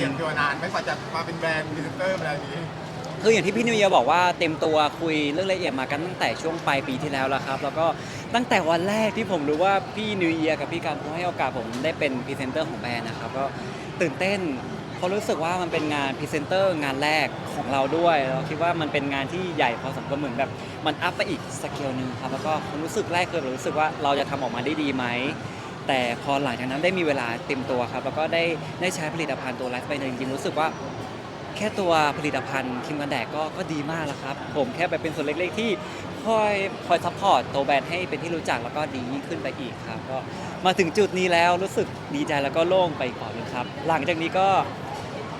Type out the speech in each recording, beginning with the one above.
รียมตัวนานไม่กว่าจะมาเป็นแบรนด์พรีเซนเตอร์อะไรอย่างนี้ คืออย่างที่พี่นิวเยียร์บอกว่าเต็มตัวคุยเรื่องละเอียดมากันตั้งแต่ช่วงปลายปีที่แล้วแล้วครับ แล้วก็ตั้งแต่วันแรกที่ผมรู้ว่าพี่นิวเยียร์กับพี่การเขาให้โอกาสผมได้เป็นพรีเซนเตอร์ของแบรนด์นะครับก็ตื่นเต้นเพราะรู้สึกว่ามันเป็นงานพรีเซนเตอร์งานแรกของเราด้วยเราคิดว่ามันเป็นงานที่ใหญ่พอสมควรเหมือนแบบมันอัพไปอีกสเกลหนึ่งครับแล้วก็ความรู้สึกแรกคือเรารู้สึกว่าเราจะทำออกมาได้ดีไหม แต่พอหลังจากนั้นได้มีเวลาเต็มตัวครับ แล้วก็ได้ได้ใช้ผลิตภัณฑ์ตัวไลฟ์ไปจริงๆรู้สึกว่า แค่ตัวผลิตภัณฑ์ครีมกันแดดก็ก็ดีมากแล้วครับ ผมแค่แบบเป็นส่วนเล็กๆที่คอยคอยซัพพอร์ตตัวแบรนด์ให้เป็นที่รู้จักแล้วก็ดียิ่งขึ้นไปอีกครับก็มาถึงจุดนี้แล้วรู้สึกดีใจแล้วก็โล่งไปอีกก่อนนึงครับ หลังจากนี้ก็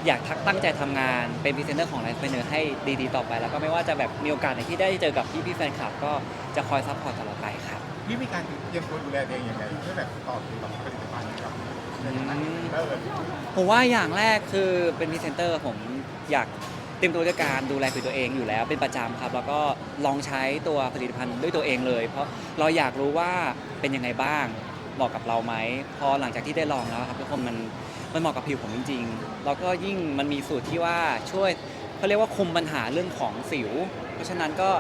อยากทักตั้งใจทำงานเป็นพรีเซนเตอร์ของไลฟ์เนอร์ให้ดีๆต่อไป แล้วก็ไม่ว่าจะแบบมีโอกาสไหนที่ได้เจอกับพี่ๆแฟนคลับ ก็จะคอยซัพพอร์ตตลอดไปครับ พี่มีการเตรียมตัวดูแลตัวเองยังไงเพื่อแบบตอบโจทย์กับผลิตภัณฑ์กับในฐานะพรีเซนเตอผมว่าอย่างแรกคือเป็นพรีเซนเตอร์ผมอยากเตรียมตัวด้วยการดูแลผิวตัวเองอยู่แล้วเป็นประจำครับ แล้วก็ลองใช้ตัวผลิตภัณฑ์ด้วยตัวเองเลย เพราะเราอยากรู้ว่าเป็นยังไงบ้างเหมาะกับเราไหมพอหลังจากที่ได้ลองแล้วครับทุกคนมันมันเหมาะกับผิวผมจริงๆแล้วก็ยิ่งมันมีสูตรที่ว่าช่วยเขาเรียกว่าคุมปัญหาเรื่องของสิว เพราะฉะนั้นก็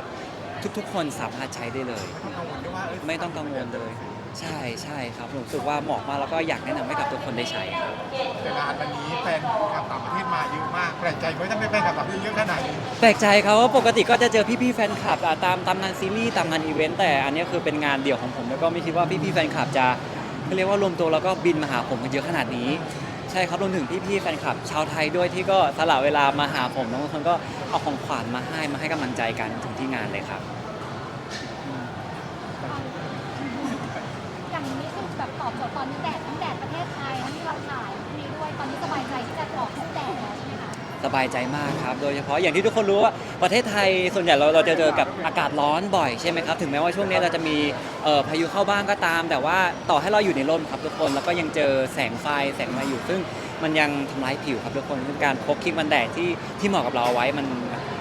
ทุกๆ คนสามารถใช้ได้เลยไม่ต้องกังวลด้วยว่าเยไม่ต้องกังวลเลย ใช่ใช่ครับผมรู้สึกว่าเหมาะมากแล้วก็อยากแนะนำให้กับทุกคนได้ใช้ครับ แต่งานวันนี้แฟนคลับต่างประเทศมาเยอะมากแปลกใจไหมทำไมแฟนคลับต่างประเทศเยอะขนาดนี้แปลกใจครับว่าปกติก็จะเจอพี่ๆแฟนคลับอะตามตามงานซีรีส์ตามงานอีเวนต์แต่อันนี้คือเป็นงานเดี่ยวของผมแล้วก็ไม่คิดว่าพี่ๆแฟนคลับจะเขาเรียกว่ารวมตัวแล้วก็บินมาหาผมกันเยอะขนาดนี้ ใช่ครับรวมถึงพี่ๆแฟนคลับ ชาวไทยด้วยที่ก็สละเวลามาหาผมแล้วบางคนก็ เอาของขวัญมาให้มาให้กำลังใจกันถึงที่งานเลยครับอย่างนี้คือแบบตอบโจทย์ตอนนี้แดดทั้งแดดประเทศไทยทั้งที่เราถ่ายนี้ด้วยตอนนี้สบายใจที่จะตอบทุกแดด สบายใจมากครับ โดยเฉพาะอย่างที่ทุกคนรู้ว่าประเทศไทยส่วนใหญ่เราเราจะเจอกับอากาศร้อนบ่อยใช่ไหมครับ ถึงแม้ว่าช่วงนี้เราจะมีเอ่อพายุเข้าบ้างก็ตาม แต่ว่าต่อให้เราอยู่ในร่มครับทุกคน แล้วก็ยังเจอแสงไฟแสงมาอยู่ซึ่งมันยังทำร้ายผิวครับทุกคนซึ่งการพกครีมกันแดดที่ที่เหมาะกับเราเอาไว้มัน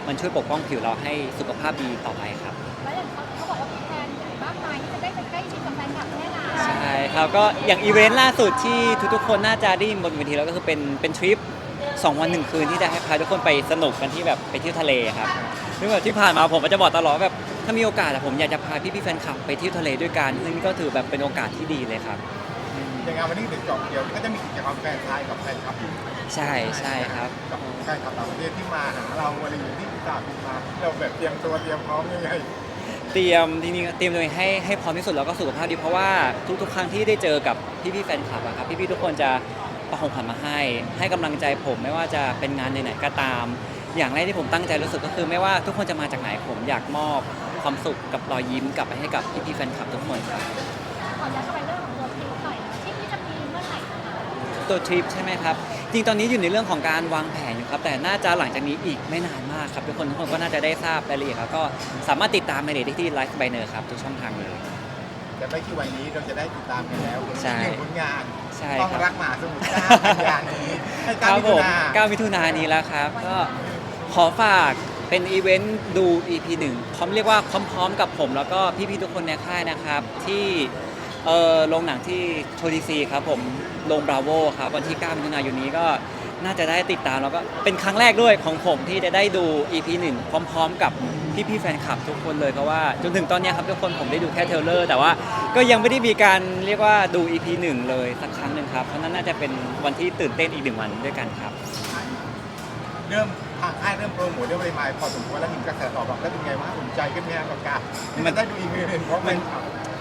มันช่วยปกป้องผิวเราให้สุขภาพดีต่อไปครับ แล้วอย่างเขาเขาบอกว่ามีแพลนใหญ่มากมายที่จะได้ไปใกล้ชิดกับแฟนคลับแน่นอนใช่ครับก็อย่างอีเวนต์ล่าสุดที่ทุกๆคนน่าจะได้ยินบนเวทีแล้วก็คือเป็นเป็นทริป สองวันหนึ่งคืนที่จะให้พาทุกคนไปสนุกกันที่แบบไปเที่ยวทะเลครับซึ่งแบบที่ผ่านมาผมก็จะบอกตลอดว่าแบบถ้ามีโอกาสอะผมอยากจะพาพี่ๆแฟนคลับไปเที่ยวทะเลด้วยกันซึ่งนี่ก็ถือแบบเป็นโอกาสที่ดีเลยครับอย่างงานวันนี้เดี๋ยวจบเดี๋ยวก็จะมีกิจกรรมแฟนไทยกับแฟนคลับอยู่ใช่ใช่ครับกับแฟนคลับต่างประเทศที่มาหาเราอะไรอย่างที่ต่างๆมาเราแบบเตรียมตัวเตรียมพร้อมยังไงเตรียมจริงๆเตรียมตัวเองให้ให้พร้อมที่สุดแล้วก็สุขภาพดีเพราะว่าทุกๆ ครั้งที่ได้เจอกับพี่ๆแฟนคลับอะครับพี่ๆทุกคนจะ ประของขวัญมาให้ ให้กำลังใจผมไม่ว่าจะเป็นงานไหนๆก็ตาม อย่างแรกที่ผมตั้งใจรู้สึกก็คือ ไม่ว่าทุกคนจะมาจากไหนผมอยากมอบความสุขกับรอยยิ้มกลับไปให้กับพี่ๆแฟนคลับทุกคนครับขอย้อนกลับไปเรื่องของตัวทริปหน่อยนะทริปที่จะมีเมื่อไหร่นะคะตัวทริปใช่ไหมครับ จริงตอนนี้อยู่ในเรื่องของการวางแผนอยู่ครับแต่น่าจะหลังจากนี้อีกไม่นานมากครับทุกคนทุกคนก็น่าจะได้ทราบรายละเอียดแล้วก็สามารถติดตามในได้ที่ไลฟ์ไบเนอร์ครับทุกช่องทางเลย แต่ไม่กี่วันนี้เราจะได้ติดตามกันแล้วใช่หนึ่งผลงาน ใช่ต้องครับ รักหมาสมุทรเจ้ากันยานี้ให้คก้ารัวบมิผถุมนา9มิถุนายนนี้แล้วครับ ก็ขอฝากเป็นอีเวนต์ดู EP 1พร้อมเรียกว่าพร้อมๆกับผม แล้วก็พี่ๆทุกคนในค่ายนะครับ ที่เอ่อโรงหนังที่โทดีซีครับผมโรงบราโวครับ วันที่ 9 มิถุนายนนี้ก็น่าจะได้ติดตามแล้วก็เป็นครั้งแรกด้วยของผมที่จะได้ดู EP 1พร้อม ๆ กับ พี่ๆแฟนคลับทุกคนเลยเพราะว่าจนถึงตอนเนี้ยครับทุกคนผมได้ดูแค่เทรลเลอร์แต่ว่าก็ยังไม่ได้มีการเรียกว่าดู EP 1เลยสักครั้งหนึ่งครับเพราะนั้นน่าจะเป็นวันที่ตื่นเต้นอีกหนึ่งวันด้วยกันครับ เริ่มทางค่ายเริ่มโปรโมทเรื่องอะไรมาพอสมควรแล้วมีกระแสตอบรับแล้วเป็นไงว่างอุ่นใจขึ้นไหมครับกับการที่มันได้ดูอีเมลเห็นเพราะมัน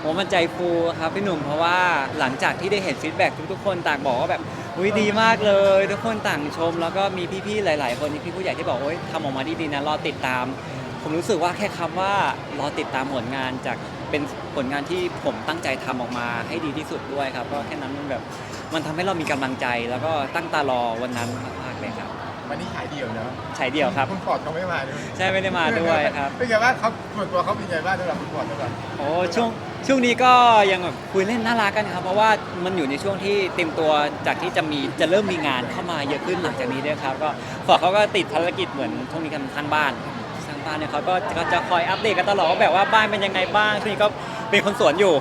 ผมมันใจฟูครับพี่หนุ่มเพราะว่าหลังจากที่ได้เห็นฟีดแบ็กทุกๆคนต่างบอกว่าแบบอุ้ยดีมากเลย ทุกคนต่างชม แล้วก็มีพี่ๆหลาย ๆ คนที่พี่ผู้ใหญ่ที่บอกโอ้ยทำออกมาดีๆนะรอติดตาม ผมรู้สึกว่าแค่คำว่ารอติดตามผลงานจากเป็นผลงานที่ผมตั้งใจทำออกมาให้ดีที่สุดด้วยครับ ก็แค่นั้นมันแบบมันทำให้เรามีกำลังใจ แล้วก็ตั้งตารอวันนั้นมากๆเลยครับวันนี้ขายเดี่ยวเนอะฉายเดี่ยวครับคุณฟอร์ดเขาไม่มาด้วยใช่ไม่ได้มาด้วยครับเป็นไงบ้างเขาส่วนตัวเขาเป็นไงบ้างสำหรับคุณฟอร์ดสำหรับโอ้ช่วงช่วงนี้ก็ยังแบบคุยเล่นน่ารักกันครับ เพราะว่ามันอยู่ในช่วงที่เตรียมตัวจากที่จะมีจะเริ่มมีงานเข้ามาเยอะขึ้นหลังจากนี้ด้วยครับ ก็ฟอร์ดเขาก็ติดภารกิจเหมือนช่วงนี้กันทางบ้าน ทางบ้านเนี่ยเขาก็ก็จะคอยอัปเดตกันตลอดว่าแบบว่าบ้านเป็นยังไงบ้างช่วงนี้ก็เป็นคนสวนอยู่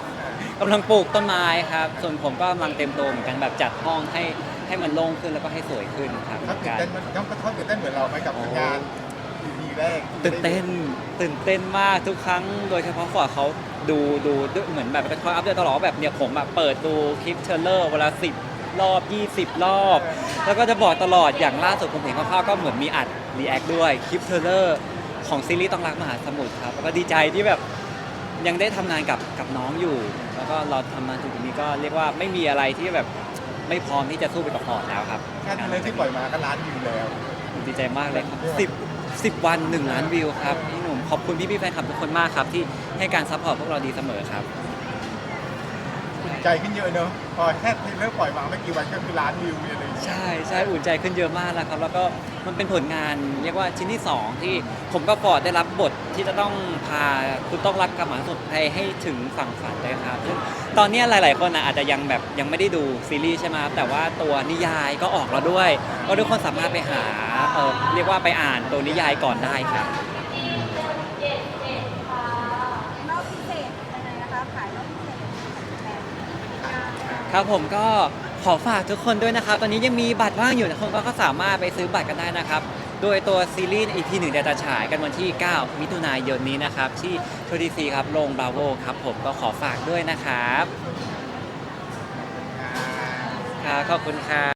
กำลังปลูกต้นไม้ครับ ส่วนผมก็กำลังเต็มตัวเหมือนกันแบบจัดห้องให้ให้มันโล่งขึ้นแล้วก็ให้สวยขึ้นครับเขาตื่นการเต้นมันเขาเขาตื่นเต้นเหมือนเราไหมกับงานทีแรกตื่นเต้นตื่นเต้นมากทุกครั้ง โดยเฉพาะฟอร์ดเขาดูดูด้วยเหมือนแบบเป็นคอยอัพเดตตลอดว่าแบบเนี่ยผมแบบเปิดดูคลิปเทรลเลอร์เวลาสิบรอบ 20 รอบ แล้วก็จะบอกตลอดอย่างล่าสุดผมเห็นคร่าวๆก็เหมือนมีอัดรีแอคด้วยคลิปเทรลเลอร์ ของซีรีส์ต้องรักมหาสมุทรครับแล้วก็ดีใจที่แบบยังได้ทำงานกับกับน้องอยู่ แล้วก็เราทำมาถึงจุดนี้ก็เรียกว่าไม่มีอะไรที่แบบไม่พร้อมที่จะสู้ไปกับฟอร์ดแล้วครับแค่เทเลอร์ที่ปล่อยมาก็ล้านวิวแล้ว ดีใจมากเลยครับสิบสิบวันหนึ่งล้านวิวครับพี่หนุ่มขอบคุณพี่พี่ๆแฟนคลับทุกคนมากครับ ที่ให้การซัพพอร์ตพวกเราดีเสมอครับอุ่นใจขึ้นเยอะเนอะพอแค่เทเลอร์ปล่อยมาไม่กี่วันก็คือล้านวิวเลยเลย ใช่ใช่อุ่นใจขึ้นเยอะมากแล้วครับ แล้วก็ มันเป็นผลงานเรียกว่าชิ้นที่ 2 ที่ผมกับฟอร์ดได้รับบทที่จะต้องพาคุณต้องรักกับหมาสุดไทยให้ถึงฝั่งฝันเลยครับซึ่งตอนเนี้ยหลาย ๆ คนนะอาจจะยังแบบยังไม่ได้ดูซีรีส์ใช่ไหมครับแต่ว่าตัวนิยายก็ออกแล้วด้วย ก็ทุกคนสามารถไปหาเออเรียกว่าไปอ่านตัวนิยายก่อนได้ครับ รอบพิเศษยังไงนะคะขายรอบพิเศษแบบครับผมก็ ขอฝากทุกคนด้วยนะครับ ตอนนี้ยังมีบัตรว่างอยู่นะคนก็สามารถไปซื้อบัตรกันได้นะครับ โดยตัวซีรีส์ EP หนึ่งเดี๋ยวจะฉายกันวันที่ 9 มิถุนายนนี้นะครับ ที่ทดีซีครับโรงบราโวครับ ผมก็ขอฝากด้วยนะครับอ่าครับ ขอบคุณครับ